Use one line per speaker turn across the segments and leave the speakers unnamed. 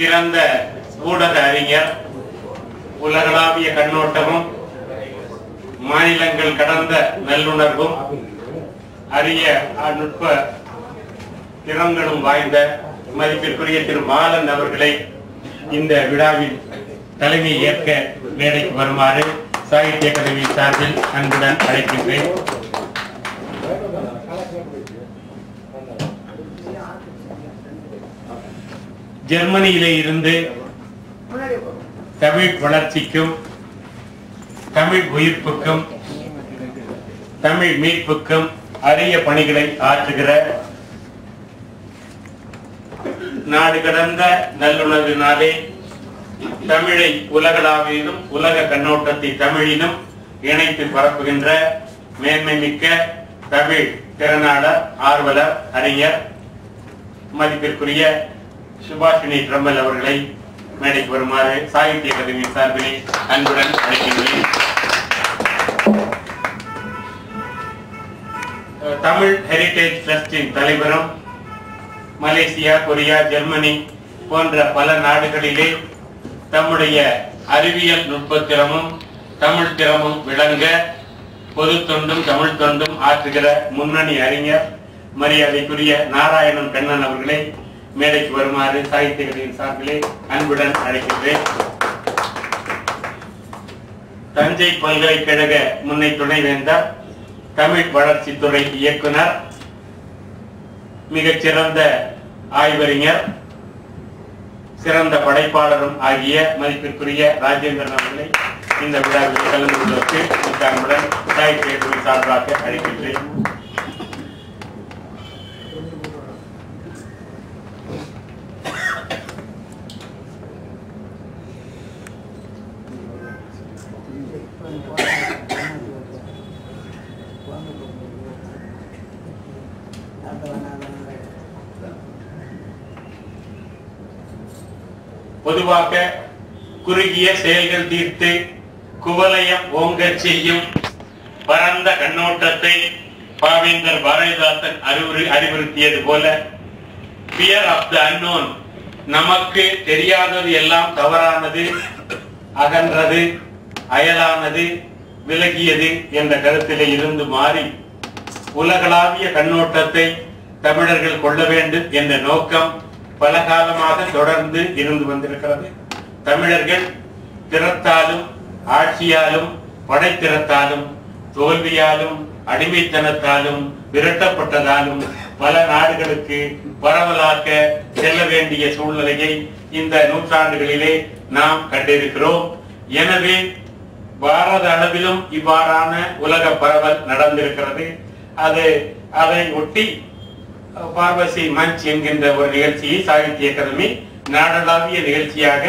சிறந்த ஊடக அறிஞர் உலகளாவிய கண்ணோட்டமும் மாநிலங்கள் கடந்த நல்லுணர்வும் அரிய நுட்ப திறன்களும் வாய்ந்த மதிப்பிற்குரிய திரு மாலன் அவர்களை இந்த விழாவில் தலைமை ஏற்க மேடைக்கு வருமாறு சாகித்ய அகாடமி சார்பில் அன்புடன் அழைக்கின்றேன். ஜெர்மனியிலே இருந்து தமிழ் வளர்ச்சிக்கும் தமிழ் உயிர்ப்புக்கும் தமிழ் மீட்புக்கும் அரிய பணிகளை ஆற்றுகிற நாடு கடந்த நல்லுணர்வினாலே தமிழை உலகளாவிலும் உலக கண்ணோட்டத்தை தமிழிலும் இணைத்து பரப்புகின்ற மேன்மை மிக்க தமிழ் திறனாளர் ஆர்வலர் அறிஞர் மதிப்பிற்குரிய சுபாஷினி ட்ரம்பல் அவர்களை மேடைக்கு வருமாறு சாகித்ய அகாதமியின் சார்பிலே அன்புடன் அழைக்கின்றேன். தமிழ் ஹெரிடேஜ் ட்ரஸ்டின் தலைவரும் மலேசியா கொரியா ஜெர்மனி போன்ற பல நாடுகளிலே தம்முடைய அறிவியல் நுட்பத்திறமும் தமிழ் திறமும் விளங்க பொது தொண்டும் தமிழ் தொண்டும் ஆற்றுகிற முன்னணி அறிஞர் மரியாதைக்குரிய நாராயணன் கண்ணன் அவர்களை மேடைக்கு வருமாறு சாகித்யகளின் சார்பிலே அன்புடன் அழைக்கின்றேன். தஞ்சை பல்கலைக்கழக முன்னை துணைவேந்தர் தமிழ் வளர்ச்சித்துறை இயக்குனர் மிகச்சிறந்த ஆய்வறிஞர் சிறந்த படைப்பாளரும் ஆகிய மதிப்பிற்குரிய ராஜேந்திரன் அவர்களை இந்த விழாவில் கலந்து கொள்வதற்கு மிக்க அன்புடன் சார்பாக அழைக்கின்றேன். பொதுவாக குறுகிய செயல்கள் தீர்த்து குவலயம் ஓங்கச் செய்யும் பரந்த கண்ணோட்டத்தை பாவேந்தர் பாரதிதாசன் அறிவுறு அறிவுறுத்தியது போல பியர் ஆஃப் த அன்னோன் நமக்கு தெரியாதது எல்லாம் தவறானது அகன்றது அயலானது விலகியது என்ற கருத்திலே இருந்து மாறி உலகளாவிய கண்ணோட்டத்தை தமிழர்கள் கொள்ள வேண்டும் என்ற நோக்கம் பல காலமாக தொடர்ந்து இருந்து வந்திருக்கிறது. தமிழர்கள் திறத்தாலும் ஆட்சியாலும் படைத்திறத்தாலும் தோல்வியாலும் அடிமைத்தனத்தாலும் விரட்டப்பட்டதாலும் பல நாடுகளுக்கு பரவலாக்க செல்ல வேண்டிய சூழ்நிலையை இந்த நூற்றாண்டுகளிலே நாம் கண்டிருக்கிறோம். எனவே பாரத அளவிலும் இவ்வாறான உலக பரவல் நடந்திருக்கிறது. அது அதை ஒட்டி பார்வசி மஞ்ச் என்கின்ற ஒரு நிகழ்ச்சியை சாகித்ய அகாதமி நாடளாவிய நிகழ்ச்சியாக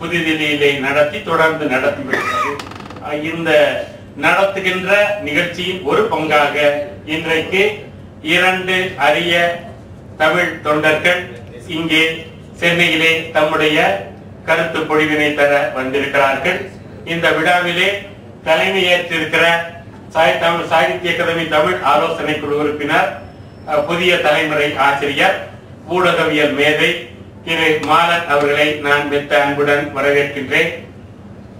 புதுதில்லியிலே நடத்தி தொடர்ந்து நடத்தி வருகிறது. இந்த நடத்துகின்ற நிகழ்ச்சியின் ஒரு பங்காக இன்றைக்கு இரண்டு அரிய தமிழ் தொண்டர்கள் இங்கே சென்னையிலே தம்முடைய கருத்து பொழிவினை தர வந்திருக்கிறார்கள். இந்த விழாவிலே தலைமையேற்றிருக்கிற சாய் தமிழ் சாகித்ய அகாதமி தமிழ் ஆலோசனை குழு உறுப்பினர் புதிய தலைமுறை ஆசிரியர் ஊடகவியல் மேதை திரு மாலன் அவர்களை நான் மெத்த அன்புடன் வரவேற்கின்றேன்.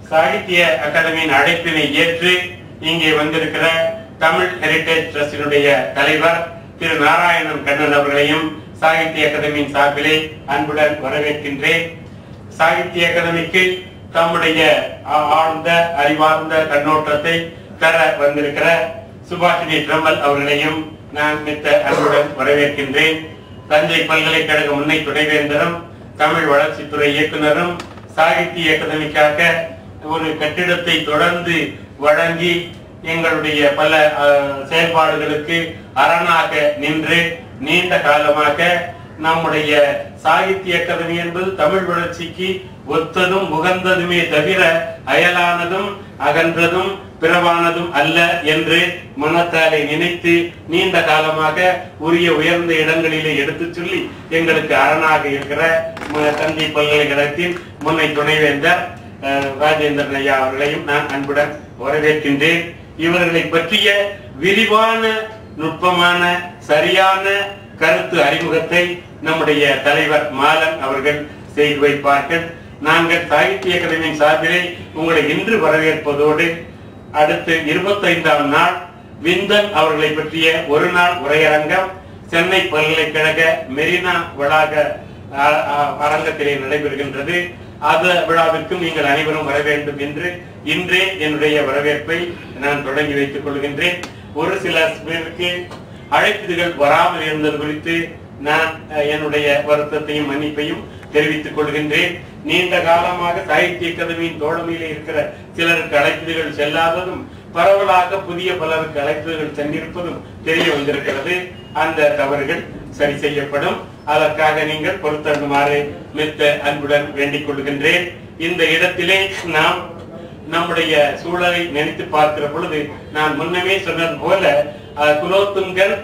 சாகித்ய அகாடமியின் அழைப்பினை ஏற்று இங்கே வந்திருக்கிற தமிழ் ஹெரிடேஜ் ட்ரஸ்டினுடைய தலைவர் திரு நாராயணன் கண்ணன் அவர்களையும் சாகித்ய அகாதமியின் சார்பிலே அன்புடன் வரவேற்கின்றேன். சாகித்ய அகாதமிக்கு தம்முடைய ஆழ்ந்த அறிவார்ந்த கண்ணோட்டத்தை தர வந்திருக்கிற சுபாஷினி ட்ரம்பல் அவர்களையும் நான் மித்த அன்புடன் வரவேற்கின்றேன். தஞ்சை பல்கலைக்கழக முன்னை துணைவேந்தரும் தமிழ் வளர்ச்சித்துறை இயக்குனரும் சாகித்ய அகாதமிக்காக ஒரு கட்டிடத்தை தொடர்ந்து வழங்கி எங்களுடைய பல செயல்பாடுகளுக்கு அரணாக நின்று நீண்ட காலமாக நம்முடைய சாகித்ய அகாதமி என்பது தமிழ் வளர்ச்சிக்கு ஒத்ததும் உகந்ததுமே தவிர அயலானதும் அகன்றதும் பிறவானதும் அல்ல என்று மனத்தாலே நினைத்து நீண்ட காலமாக உரிய உயர்ந்த இடங்களிலே எடுத்துச் சொல்லி எங்களுக்கு அரணாக இருக்கிற தந்தை பல்கலைக்கழகத்தின் முன்னை துணைவேந்தர் ராஜேந்திரன் ஐயா அவர்களையும் நான் அன்புடன் வரவேற்கின்றேன். இவர்களை பற்றிய விரிவான நுட்பமான சரியான கருத்து அறிமுகத்தை நம்முடைய தலைவர் மாலன் அவர்கள் செய்து வைப்பார்கள். நாங்கள் சாகித்ய அகாடமியின் சார்பிலே உங்களை இன்று வரவேற்பதோடு அடுத்து இருபத்தைந்தாம் நாள் விந்தன் அவர்களை பற்றிய ஒரு நாள் உரையரங்கம். சென்னை பல்கலைக்கழக மெரினா வளாக அரங்கத்திலே நடைபெறுகின்றது. அந்த விழாவிற்கும் நீங்கள் அனைவரும் வர வேண்டும் என்று இன்றே என்னுடைய வரவேற்பை நான் தொடங்கி வைத்துக் கொள்கின்றேன். ஒரு சில பேருக்கு அழைப்பிதழ்கள் வராமல் இருந்தது குறித்து நான் என்னுடைய வருத்தத்தையும் மன்னிப்பையும் தெரிவித்துக் கொள்கின்றேன். நீண்ட காலமாக சாகித்ய அகாதமியின் தோழமையிலே இருக்கிற சிலருக்கு அழைப்புகள் செல்லாததும் பரவலாக புதிய பலருக்கு அழைப்புகள் சென்றிருப்பதும் தெரிய வந்திருக்கிறது. அந்த தவறுகள் சரி செய்யப்படும். அதற்காக நீங்கள் பொறுத்தருமாறு மித்த அன்புடன் வேண்டிக் கொள்கின்றேன். இந்த இடத்திலே நாம் நம்முடைய சூழலை நினைத்து பார்க்கிற பொழுது நான் முன்னமே சொன்னது போல அஹ், குலோத்துங்கன்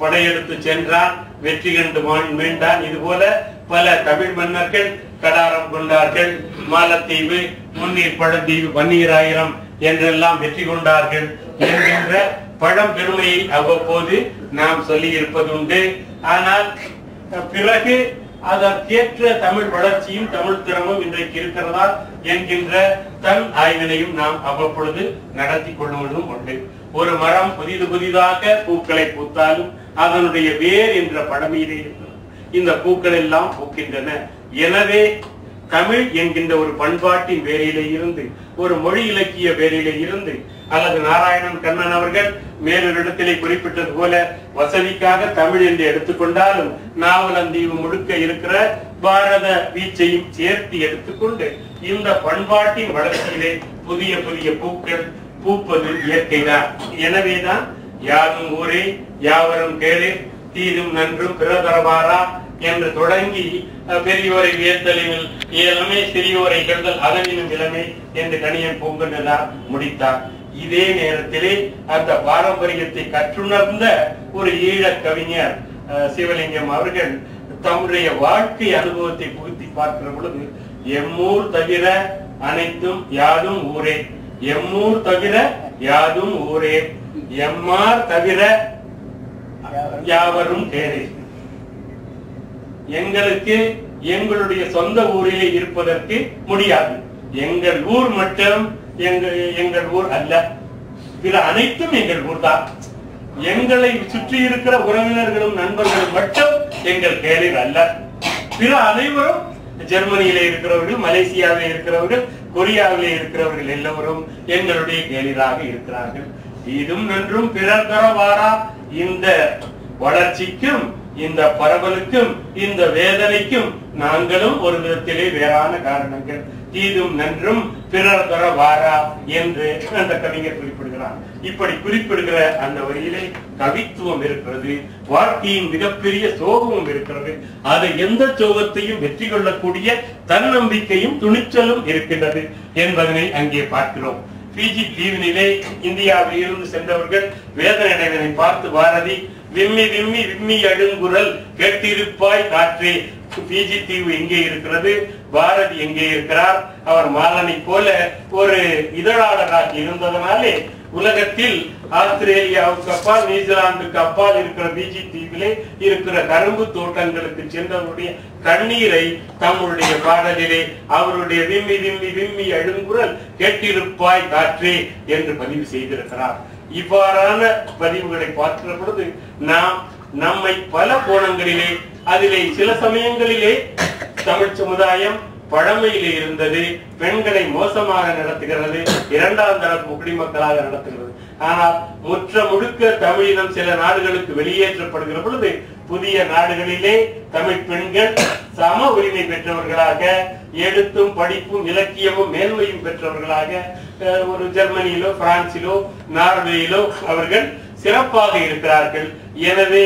படையெடுத்து சென்றான் வெற்றி கண்டு மீண்டான் இது போல பல தமிழ் மன்னர்கள் கடாரம் கொண்டார்கள். மாலத்தீவு முன்னீர் பழத்தீவு பன்னீராயிரம் என்றெல்லாம் வெற்றி கொண்டார்கள் என்கின்ற பழம் பெருமையை அவ்வப்போது நாம் சொல்லி இருப்பதுண்டு ஆனால் பிறகு அதற்கேற்ற தமிழ் வளர்ச்சியும் தமிழ் திறமும் இன்றைக்கு இருக்கிறதா என்கின்ற தன் ஆய்வினையும் நாம் அவ்வப்பொழுது நடத்தி கொள்வதும் உண்டு. ஒரு மரம் புதிது புதிதாக பூக்களை பூத்தாலும் அதனுடைய வேர் என்ற பழமையிலே இருக்கிறது இந்த பூக்கள் எல்லாம் பூக்கின்றன. எனவே தமிழ் என்கின்ற ஒரு பண்பாட்டின் வேலையிலே இருந்து ஒரு மொழி இலக்கிய வேலையிலே இருந்து அல்லது நாராயணன் கண்ணன் அவர்கள் மேலொரு இடத்திலே குறிப்பிட்டது போல வசதிக்காக தமிழ் என்று எடுத்துக்கொண்டாலும் நாவலந்தீவு முழுக்க இருக்கிற பாரத வீச்சையும் சேர்த்து எடுத்துக்கொண்டு இந்த பண்பாட்டின் வளர்ச்சியிலே புதிய புதிய பூக்கள் பூப்பது இயற்கைதான் எனவேதான் யாரும் ஊரே யாவரும் கேளு தீதும் நன்றும் பிறதரவாரா என்று தொடங்கி பெரியோரை வியத்தலில் இயலமே சிறியோரை கருதல் அதனினும் இளமே என்று கணியன் பூங்கொண்டனார் முடித்தார். இதே நேரத்திலே அந்த பாரம்பரியத்தை கற்றுணர்ந்த ஒரு ஈழக் கவிஞர் அஹ், சிவலிங்கம் அவர்கள் தம்முடைய வாழ்க்கை அனுபவத்தை புகுத்தி பார்க்கிற பொழுது எம்மூர் தவிர அனைத்தும் யாரும் ஊரே. எம்மூர் தவிர யாதும் ஊரே. எம்மார் தவிர யாவரும் கேளே எங்களுக்கு எங்களுடைய சொந்த ஊரிலே இருப்பதற்கு முடியாது. எங்கள் ஊர் மட்டும் எங்கள் எங்கள் ஊர் அல்ல. பிற அனைத்தும் எங்கள் ஊர் தான் எங்களை சுற்றி இருக்கிற உறவினர்களும் நண்பர்களும் மட்டும் எங்கள் கேளிர் அல்ல. பிற அனைவரும் ஜெர்மனியில இருக்கிறவர்கள் மலேசியாவில இருக்கிறவர்கள் கொரியாவிலே இருக்கிறவர்கள் எல்லோரும் எங்களுடைய கேளிராக இருக்கிறார்கள். இதும் நின்றும் பிறர் தரவாரா? இந்த வளர்ச்சிக்கும் இந்த பரவலுக்கும் இந்த வேதனைக்கும் நாங்களும் ஒரு விதத்திலே வேறான காரணங்கள். தீதும் நன்றும் பிறர் தர வாரா என்று அந்த கவிஞர் குறிப்பிடுகிறார். இப்படி குறிப்பிடுகிற அந்த வரியிலே கவித்துவம் இருக்கிறது வாழ்க்கையின் மிகப்பெரிய சோகமும் இருக்கிறது. அது எந்த சோகத்தையும் வெற்றி கொள்ளக்கூடிய தன்னம்பிக்கையும் துணிச்சலும் இருக்கின்றது என்பதனை அங்கே பார்க்கிறோம். பிஜி தீவினிலே இந்தியாவில் இருந்து சென்றவர்கள் வேதனை அடைவதை பார்த்து பாரதி விம்மி விம்மி விம்மி அழுங்குரல் கேட்டிருப்பாய் காற்றே. பிஜி தீவு எங்கே இருக்கிறது? பாரதி எங்கே இருக்கிறார்? அவர் மாலனை போல ஒரு இதழாளராக இருந்ததனாலே உலகத்தில் ஆஸ்திரேலியாவுக்கு அப்பால் நியூசிலாந்துக்கு அப்பால் இருக்கிற பிஜி தீவிலே இருக்கிற கரும்பு தோட்டங்களுக்கு சென்றவருடைய தண்ணீரை தம்முடைய பாடலிலே அவருடைய விம்மி விம்மி விம்மி அழுங்குரல் கேட்டிருப்பாய் காற்றே என்று பதிவு செய்திருக்கிறார். இவ்வாறான பதிவுகளை பார்க்கிற பொழுது நாம் நம்மை பல கோணங்களிலே அதிலே சில சமயங்களிலே தமிழ் சமுதாயம் பழமையிலே இருந்தது பெண்களை மோசமாக நடத்துகிறது இரண்டாம் தரப்பு குடிமக்களாக நடத்துகிறது. ஆனால் முற்ற முழுக்க தமிழினம் சில நாடுகளுக்கு வெளியேற்றப்படுகிற பொழுது புதிய நாடுகளிலே தமிழ் பெண்கள் சம உரிமை பெற்றவர்களாக எழுத்தும் படிப்பும் இலக்கியமும் மேன்மையும் பெற்றவர்களாக ஒரு ஜெர்மனியிலோ பிரான்சிலோ நார்வேயிலோ அவர்கள் சிறப்பாக இருக்கிறார்கள். எனவே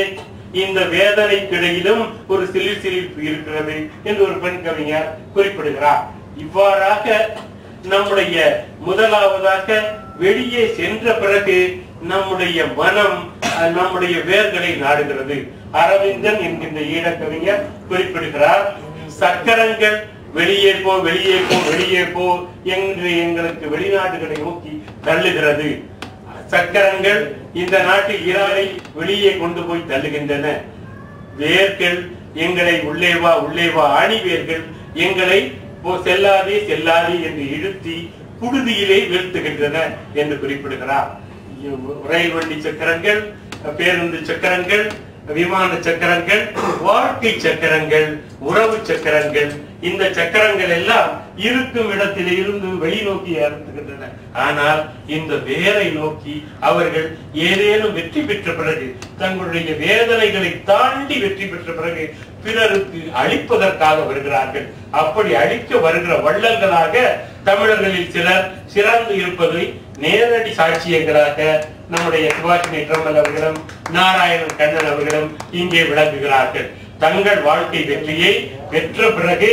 இந்த வேதனைக்கிடையிலும் ஒரு சிலிர் சிலிர்ப்பு இருக்கிறது என்று ஒரு பெண் கவிஞர் குறிப்பிடுகிறார். இவ்வாறாக நம்முடைய முதலாவதாக வெளியே சென்ற பிறகு நம்முடைய மனம் நம்முடைய வேர்களை நாடுகிறது. அரவிந்தன் என்கின்ற ஈழக்கவிஞர் குறிப்பிடுகிறார் சக்கரங்கள் வெளியே போ வெளியே போ வெளியே போ என்று எங்களுக்கு வெளிநாடுகளை நோக்கி தள்ளுகிறது. சக்கரங்கள் இந்த நாட்டு ஈரானை வெளியே கொண்டு போய் தள்ளுகின்றன. வேர்கள் எங்களை உள்ளே வா உள்ளே வா ஆணி வேர்கள் எங்களை போ செல்லாதே செல்லாதே என்று இழுத்தி புழுதியிலே வீழ்த்துகின்றன என்று குறிப்பிடுகிறார். ரயில் வண்டி சக்கரங்கள் பேருந்து சக்கரங்கள் விமான சக்கரங்கள் வாழ்க்கை சக்கரங்கள் உறவு சக்கரங்கள் இந்த சக்கரங்கள் எல்லாம் இருக்கும் இடத்தில் இருந்து வெளிநோக்கி அறுத்துகின்றன ஆனால் இந்த வேரை நோக்கி அவர்கள் ஏதேனும் வெற்றி பெற்ற பிறகு தங்களுடைய வேதனைகளை தாண்டி வெற்றி பெற்ற பிறகு பிறருக்கு அழிப்பதற்காக வருகிறார்கள். அப்படி அழிக்க வருகிற வள்ளல்களாக தமிழர்களில் சிலர் சிறந்து இருப்பதை நேரடி சாட்சியங்களாக நம்முடைய சுபாஷினி ட்ரம்மல் அவர்களும் நாராயணன் கண்ணன் அவர்களும் இங்கே விளங்குகிறார்கள் தங்கள் வாழ்க்கை வெற்றியை பெற்ற பிறகு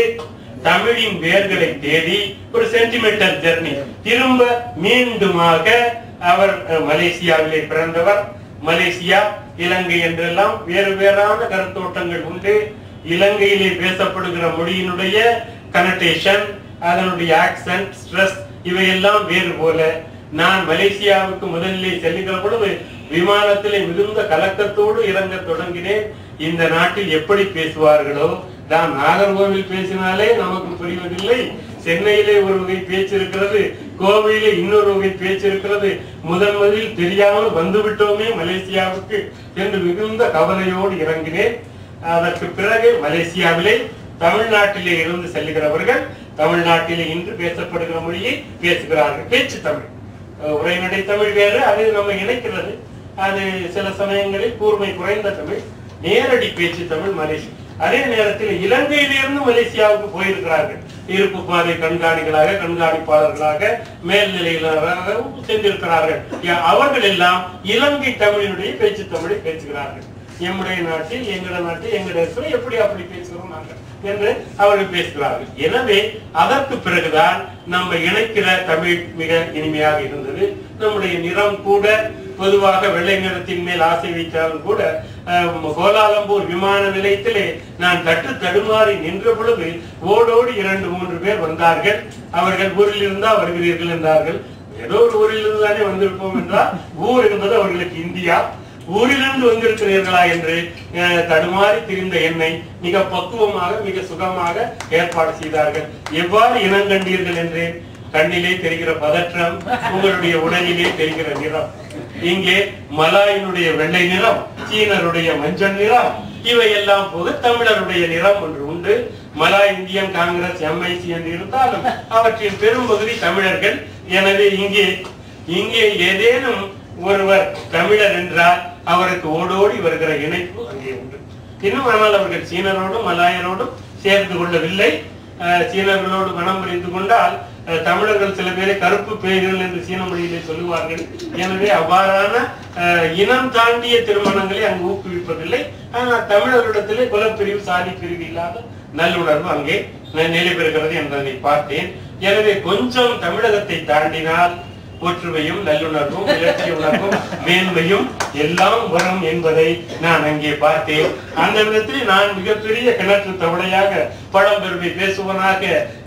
தமிழின் வேர்களை தேடி ஒரு சென்டிமீட்டர் ஜெர்னி திரும்ப மீண்டுமாக அவர் மலேசியாவிலே பிறந்தவர். மலேசியா இலங்கை என்றெல்லாம் வேறு வேறான கருத்தோட்டங்கள் உண்டு. இலங்கையிலே பேசப்படுகிற மொழியினுடைய கனட்டேஷன் அதனுடைய ஆக்சன்ட் ஸ்ட்ரெஸ் இவையெல்லாம் வேறு போல. நான் மலேசியாவுக்கு முதலிலே செல்லுகிற பொழுது விமானத்திலே மிகுந்த கலக்கத்தோடு இறங்க தொடங்கினேன். இந்த நாட்டில் எப்படி பேசுவார்களோ? நான் நாகர்கோவில் பேசினாலே நமக்கு புரிவதில்லை. சென்னையிலே ஒரு வகை பேச்சு இருக்கிறது கோவையிலே இன்னொரு வகை பேச்சு இருக்கிறது. முதன் முதலில் தெரியாமல் வந்து விட்டோமே மலேசியாவுக்கு என்று மிகுந்த கவலையோடு இறங்கினேன். அதற்கு பிறகு மலேசியாவிலே தமிழ்நாட்டிலே இருந்து செல்கிறவர்கள் தமிழ்நாட்டிலே இன்று பேசப்படுகிற மொழியை பேசுகிறார்கள். பேச்சு தமிழ். உரைநடை தமிழ் வேறு அது நம்ம இணைக்கிறது. அது சில சமயங்களில் கூர்மை குறைந்த தமிழ். நேரடி பேச்சு தமிழ் மலேசியா அதே நேரத்தில் இலங்கையிலிருந்து மலேசியாவுக்கு போயிருக்கிறார்கள். இருப்பு பாதை கண்காணிகளாக கண்காணிப்பாளர்களாக மேல்நிலையினராகவும் சென்றிருக்கிறார்கள் அவர்கள் எல்லாம் இலங்கை தமிழினுடைய பேச்சு தமிழை பேசுகிறார்கள். எம்முடைய நாட்டில் எங்கட நாட்டில் எங்கட எப்படி அப்படி பேசுகிறோம் நாங்கள்? என்று அவர்கள் பேசுகிறார்கள். எனவே அதற்கு பிறகுதான் நம்ம இணைக்கிற தமிழ் மிக இனிமையாக இருந்தது. நம்முடைய நிறம் கூட பொதுவாக வெள்ளை நிறத்தின் மேல் ஆசை வைத்தாலும் கூட கோலாலம்பூர் விமான நிலையத்திலே நான் தட்டு தடுமாறி நின்ற பொழுது ஓடோடு இரண்டு மூன்று பேர் வந்தார்கள். அவர்கள் ஊரில் இருந்தா வருகிறீர்கள் என்றார்கள். ஏதோ ஒரு ஊரில் இருந்து தானே வந்திருப்போம் என்றால் ஊர் என்பது அவர்களுக்கு இந்தியா. ஊரிலிருந்து வந்திருக்கிறீர்களா என்று தடுமாறி திரிந்த என்னை மிக பக்குவமாக மிக சுகமாக ஏற்பாடு செய்தார்கள். எவ்வாறு இனம் கண்டீர்கள் என்று? கண்ணிலே தெரிகிற பதற்றம் உங்களுடைய உடலிலே தெரிகிற நிறம். இங்கே மலாயினுடைய வெள்ளை நிறம் சீனருடைய மஞ்சள் நிறம் இவை எல்லாம் தமிழருடைய நிறம் ஒன்று உண்டு. மலா இந்தியன் காங்கிரஸ் எம்ஐசி என்று இருந்தாலும் அவற்றின் பெரும்பகுதி தமிழர்கள். எனவே இங்கே இங்கே ஏதேனும் ஒருவர் தமிழர் என்றால் அவருக்கு ஓடோடி வருகிற இணைப்பு அங்கே உண்டு. இன்னும் ஆனால் அவர்கள் சீனரோடும் மலாயரோடும் சேர்ந்து கொள்ளவில்லை. சீனர்களோடு மனம் புரிந்து கொண்டால் தமிழர்கள் சில பேரை கருப்பு பேய்கள் என்று சீன மொழியிலே சொல்லுவார்கள். எனவே அவ்வாறான அஹ், இனம் தாண்டிய திருமணங்களை அங்கு ஊக்குவிப்பதில்லை. ஆனால் தமிழர்களிடத்திலே குலப்பிரிவு சாதி பிரிவு இல்லாத நல்லுணர்வு அங்கே நிலை பெறுகிறது என்பதை பார்த்தேன். எனவே கொஞ்சம் தமிழகத்தை தாண்டினால் ஒற்றுமையும் நல்லுணர்வும் இலட்சிய உணர்வும் மேன்மையும் எல்லாம் வரும் என்பதை நான் அங்கே பார்த்தேன். அந்த விதத்தில் நான் மிகப்பெரிய கிணற்று தவளையாக பழம்பெருமை பேசுவனாக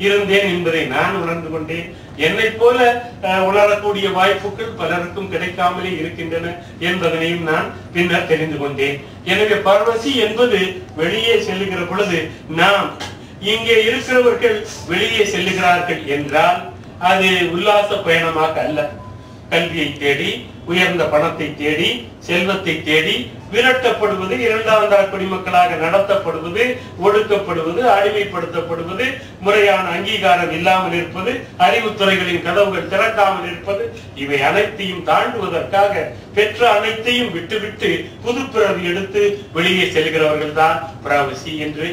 இருந்தேன் என்பதை நான் உணர்ந்து கொண்டேன். என்னை போல அஹ், உணரக்கூடிய வாய்ப்புகள் பலருக்கும் கிடைக்காமலே இருக்கின்றன என்பதனையும் நான் பின்னர் தெரிந்து கொண்டேன். எனவே பரவசி என்பது வெளியே செல்லுகிற பொழுது நாம் இங்கே இருக்கிறவர்கள் வெளியே செல்லுகிறார்கள் என்றால் அது உல்லாச பயணமாக அல்ல. கல்வியை தேடி உயர்ந்த பணத்தை தேடி செல்வத்தை தேடி விரட்டப்படுவது இரண்டாம் தர குடிமக்களாக நடத்தப்படுவது ஒடுக்கப்படுவது அடிமைப்படுத்தப்படுவது முறையான அங்கீகாரம் இல்லாமல் இருப்பது அறிவுத்துறைகளின் கதவுகள் திறக்காமல் இருப்பது இவை அனைத்தையும் தாண்டுவதற்காக பெற்ற அனைத்தையும் விட்டுவிட்டு புது பிறவி எடுத்து வெளியே செல்கிறவர்கள் தான் பிராவசி என்று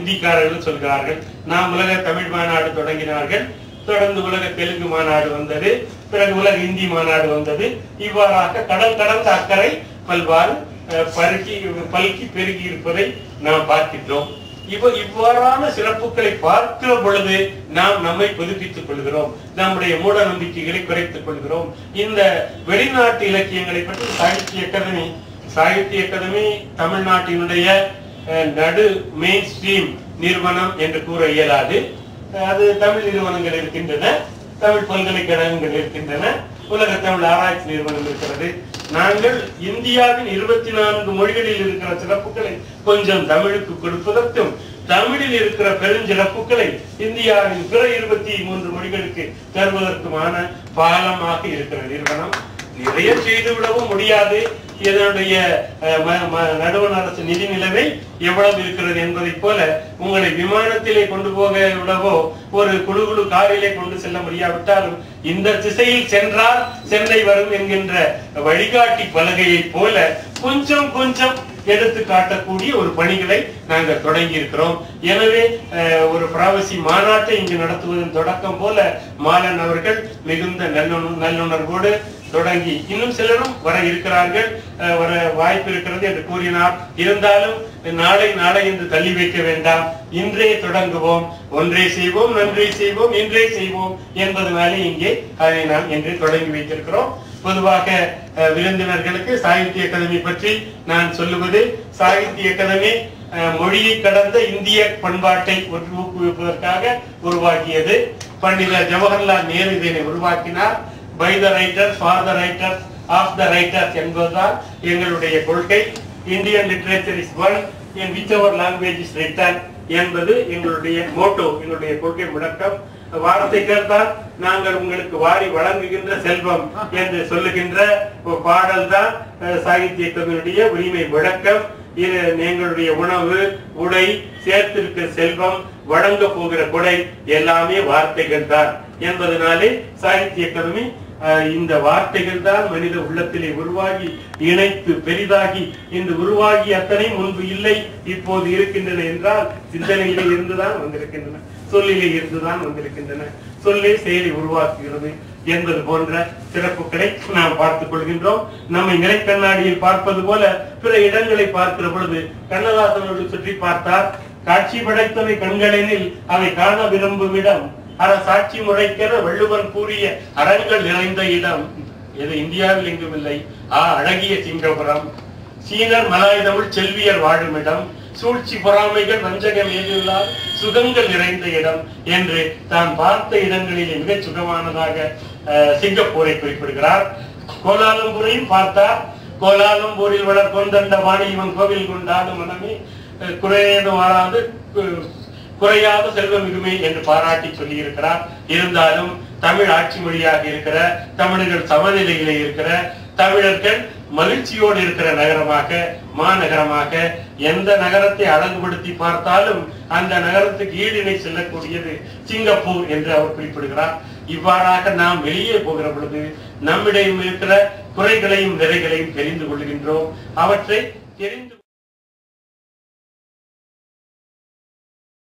இந்திக்காரர்கள் சொல்கிறார்கள். நாம் உலக தமிழ் மாநாடு தொடங்கினார்கள். தொடர்ந்து உலக தெலுங்கு மாநாடு வந்தது. பிறகு உலக இந்தி மாநாடு வந்தது. இவ்வாறாக கடல் கடந்த அக்கறை பல்வாறு அஹ், பருகி பல்கி பெருகி இருப்பதை நாம் பார்க்கின்றோம். இவ இவ்வாறான சிறப்புகளை பார்க்கிற பொழுது நாம் நம்மை புதுப்பித்துக் கொள்கிறோம். நம்முடைய மூட நம்பிக்கைகளை குறைத்துக் கொள்கிறோம். இந்த வெளிநாட்டு இலக்கியங்களை பற்றி சாகித்ய அகாதமி சாகித்ய அகாதமி தமிழ்நாட்டினுடைய அஹ், நடு மெயின் ஸ்ட்ரீம் நிறுவனம் என்று கூற இயலாது. அது தமிழ் நிறுவனங்கள் இருக்கின்றன தமிழ் பல்கலைக்கழகங்கள் இருக்கின்றன உலக தமிழ் ஆராய்ச்சி நிறுவனம் இருக்கிறது. நாங்கள் இந்தியாவின் இருபத்தி நான்கு மொழிகளில் இருக்கிற சிறப்புகளை கொஞ்சம் தமிழுக்கு கொடுப்பதற்கும் தமிழில் இருக்கிற பெருஞ்சிறப்புகளை இந்தியாவின் பிற இருபத்தி மூன்று மொழிகளுக்கு தருவதற்குமான பாலமாக இருக்கிற நிறுவனம். நிறைய செய்துவிடவும் முடியாது. இதனுடைய நடுவண் அரசு நிதி நிலைமை எவ்வளவு இருக்கிறது என்பதைப் போல உங்களை விமானத்திலே கொண்டு போக விடவோ ஒரு குழு குழு காரிலே கொண்டு செல்ல முடியாவிட்டாலும் இந்த திசையில் சென்றால் சென்னை வரும் என்கின்ற வழிகாட்டி பலகையைப் போல கொஞ்சம் கொஞ்சம் எடுத்து காட்டக்கூடிய ஒரு பணிகளை நாங்கள் தொடங்கி இருக்கிறோம் எனவே அஹ், ஒரு பிராவசி மாநாட்டை இங்கு நடத்துவதன் தொடக்கம் போல மாலன் அவர்கள் மிகுந்த நல்லுணர்வோடு தொடங்கி இன்னும் சிலரும் வர இருக்கிறார்கள் வர வாய்ப்பு இருக்கிறது என்று கூறினார். இருந்தாலும் நாளை நாளை என்று தள்ளி வைக்க வேண்டாம். இன்றே தொடங்குவோம். ஒன்றே செய்வோம் நன்றே செய்வோம் இன்றே செய்வோம் என்பதனாலே இங்கே அதை நாம் இன்றே தொடங்கி வைத்திருக்கிறோம். பொதுவாக அஹ், விருந்தினர்களுக்கு சாகித்ய அகாதமி பற்றி நான் சொல்லுவது சாகித்ய அகாதமி அஹ், மொழியை கடந்த இந்திய பண்பாட்டை ஊக்கு- ஊக்குவிப்பதற்காக உருவாக்கியது. பண்டிதர் ஜவஹர்லால் நேரு இதனை உருவாக்கினார். By the writers for the writers of the writers என்பதுதான் எங்களுடைய கொள்கை. Indian literature is one in which our language is written என்பது எங்களுடைய மோட்டோ எங்களுடைய கொள்கை முடக்கம். வார்த்தைகள் தான் நாங்கள் உங்களுக்கு வாரி வழங்குகின்ற செல்வம் என்று சொல்லுகின்ற பாடல் தான் சாகித்ய இயக்கத்தினுடைய உரிமை முழக்கம் இது எங்களுடைய உணவு உடை சேர்த்திருக்கிற செல்வம் வழங்க போகிற கொடை எல்லாமே வார்த்தைகள் தான் என்பதனாலே சாகித்ய அகாதமி இந்த வார்த்தைகள் தான் மனித உள்ளத்திலே உருவாகி இணைத்து பெரிதாகி இந்த உருவாகி அத்தனை முன்பு இல்லை இப்போது இருக்கின்றன என்றால் சிந்தனையிலே இருந்துதான் வந்திருக்கின்றன சொல்லிலே இருந்துதான் வந்திருக்கின்றன சொல்லே செயலை உருவாக்குகிறது என்பது போன்ற சிறப்புகளை நாம் பார்த்துக் கொள்கின்றோம். நம்மை நிலைக்கண்ணாடியில் பார்ப்பது போல பிற இடங்களை பார்க்கிற பொழுது கண்ணதாசனோடு சுற்றி பார்த்தார் காட்சி படைத்தவை கண்களெனில் அவை காண விரும்பும் இடம். அரசாட்சி முறைக்கிற வள்ளுவன் கூறிய அறங்கள் நிறைந்த இடம். இது இந்தியாவில் எங்கும் இல்லை ஆ அழகிய சிங்கபுரம். சீனர் மலாய் தமிழ் செல்வியர் வாழும் இடம். சூழ்ச்சி பொறாமைகள் வஞ்சகம் ஏதுள்ளார் சுகங்கள் நிறைந்த இடம் என்று தான் பார்த்த இடங்களிலே மிகச் சுகமானதாக அஹ், சிங்கப்பூரை குறிப்பிடுகிறார். கோலாலம்பூரையும் பார்த்தார். கோலாலம்பூரில் வளர் கொந்தண்ட வாணி இவன் கோவில் கொண்டாடும் மனமே குறையேதும் ஆறாது குறையாத செல்வம் மிகுமே என்று பாராட்டி சொல்லியிருக்கிறார். இருந்தாலும் தமிழ் ஆட்சி மொழியாக இருக்கிற தமிழர்கள் சமநிலையிலே இருக்கிற தமிழர்கள் மகிழ்ச்சியோடு இருக்கிற நகரமாக மாநகரமாக எந்த நகரத்தை அழகுபடுத்தி பார்த்தாலும் அந்த நகரத்துக்கு ஈடிணை செல்லக்கூடியது சிங்கப்பூர் என்று அவர் குறிப்பிடுகிறார். இவ்வாறாக நாம் வெளியே போகிற பொழுது நம்மிடம் இருக்கிற குறைகளையும் நிறைகளையும் தெரிந்து கொள்கின்றோம். அவற்றை தெரிந்து